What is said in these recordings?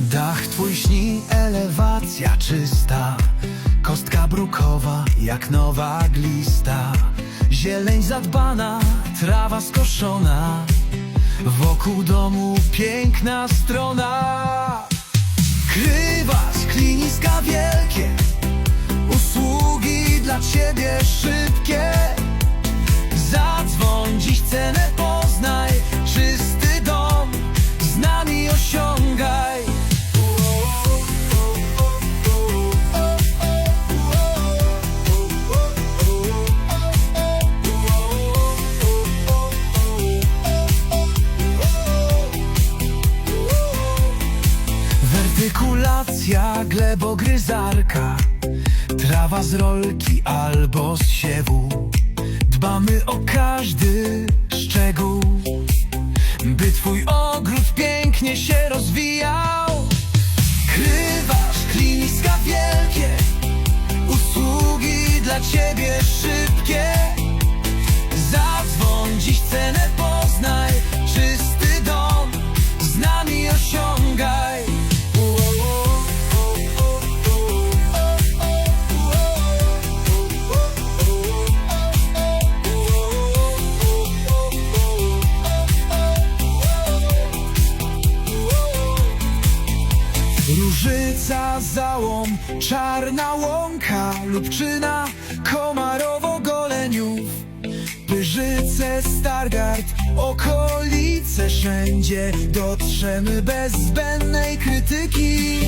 Dach twój śni, elewacja czysta. Kostka brukowa, jak nowa glista. Zieleń zadbana, trawa skoszona. Wokół domu piękna strona. Krywasz, kliniska wielkie. Usługi dla ciebie szybkie Wertykulacja, glebogryzarka Trawa z rolki albo z siewu. Dbamy o każdy szczegół By twój ogród pięknie się rozwijał. Krywasz, kliniska wielkie Usługi dla ciebie szybkie. Zadzwoń, dziś cenę Różyca, załom, czarna łąka Lubczyna, Komarowo-Goleniów Pyrzyce, Stargard, okolice wszędzie Dotrzemy bez zbędnej krytyki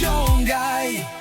Young guy.